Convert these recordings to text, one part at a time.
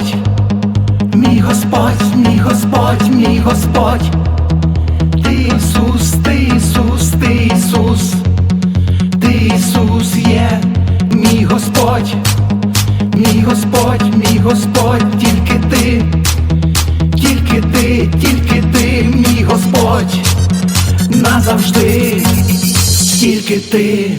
Господь, мій Господь, мій Господь, мій Господь, Ти Ісус, ти Ісус, ти Ісус, ти Ісус є, мій Господь, мій Господь, мій Господь, тільки ти, тільки ти, тільки ти, мій Господь, назавжди, тільки ти.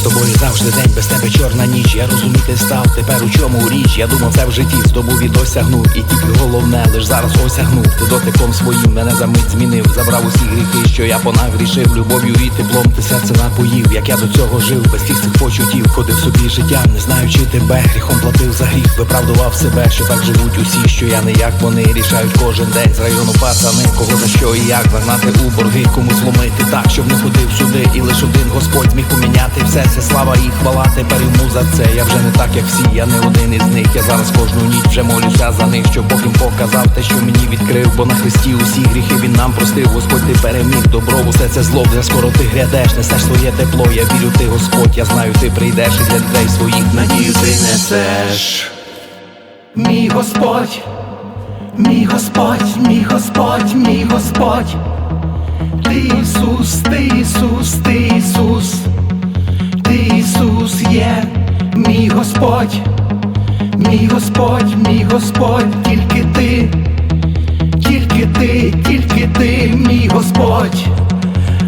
З тобою завжди день, без тебе чорна ніч. Я розуміти став, тепер у чому річ. Я думав, це в житті здобув і досягнув. І тільки головне, лиш зараз осягнув. Ти дотиком своїм мене за мить змінив. Забрав усі гріхи, що я понагрішив. Любов'ю і теплом ти серце напоїв. Як я до цього жив, без всіх цих почуттів, ходив собі життям, не знаючи тебе, гріхом платив за гріх, виправдував себе, що так живуть усі, що я не як вони рішають кожен день з району пацани, кого за що і як загнати у борги, комусь зломити так, щоб не ходив сюди, і лиш один Господь зміг поміняти все це слава і хвала. Тепер йому за це. Я вже не так, як всі, я не один із них. Я зараз кожну ніч вже молюся за них, щоб Бог їм показав те, що мені відкрив. Бо на хресті усі гріхи він нам простив. Господь ти переміг добро, усе це зло, вже скоро ти грядеш, несеш своє тепло. Я вірю, ти Господь, я знаю, ти прийдеш і для людей своїх надію ти несеш. Мій Господь, мій Господь, мій Господь, мій Господь, ти Ісус, ти Ісус, ти Ісус, Ісус є, мій Господь, мій Господь, мій Господь, тільки ти, тільки ти, тільки ти, мій Господь,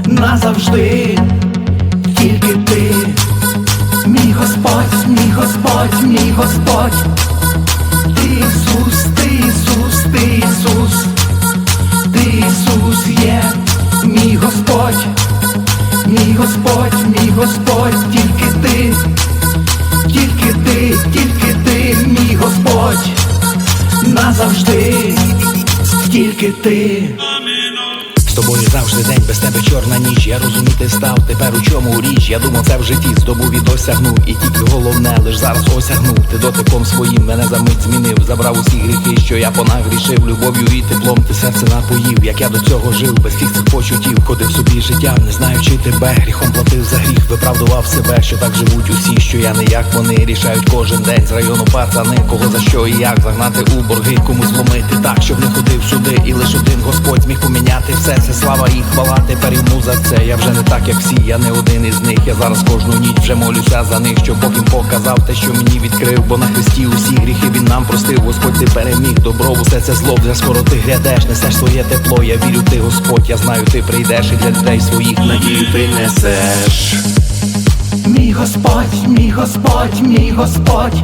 назавжди, тільки ти, мій Господь, мій Господь, мій Господь. Ти Ісус, ти Ісус, ти Ісус, ти Ісус є, мій Господь, мій Господь, мій Господь, тільки назавжди, тільки ти. З тобою завжди день, без тебе чорна ніч. Я розуміти став, тепер у чому річ. Я думав, це в житті здобув і досягнув. І тільки головне, лиш зараз осягнув. Ти дотиком своїм мене за мить змінив. Забрав усі гріхи, що я понагрішив. Любов'ю і теплом ти серце напоїв. Як я до цього жив, без всіх цих почуттів, ходив собі життям, не знаючи тебе, гріхом платив за гріх, виправдував себе, що так живуть усі, що я не як вони рішають кожен день з району пацани, кого за що і як загнати у борги, комусь зломити так, щоб не ходив сюди, і лиш один Господь зміг поміняти все це слава і хвала. Тепер йому за це. Я вже не так, як всі, я не один із них. Я зараз кожну ніч вже молюся за них, щоб Бог їм показав те, що мені відкрив. Бо на хресті усі гріхи він нам простив. Господь ти переміг добро, усе це зло, вже скоро ти глядеш, несеш своє тепло. Я вірю, ти Господь, я знаю, ти прийдеш і для людей своїх надію ти несеш. Мій Господь, мій Господь, мій Господь,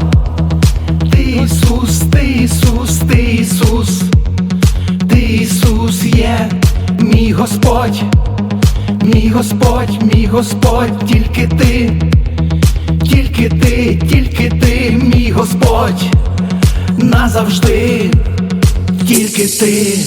ти Ісус, ти Ісус, ти Господь, мій Господь, тільки ти, тільки ти, тільки ти, мій Господь, назавжди, тільки ти.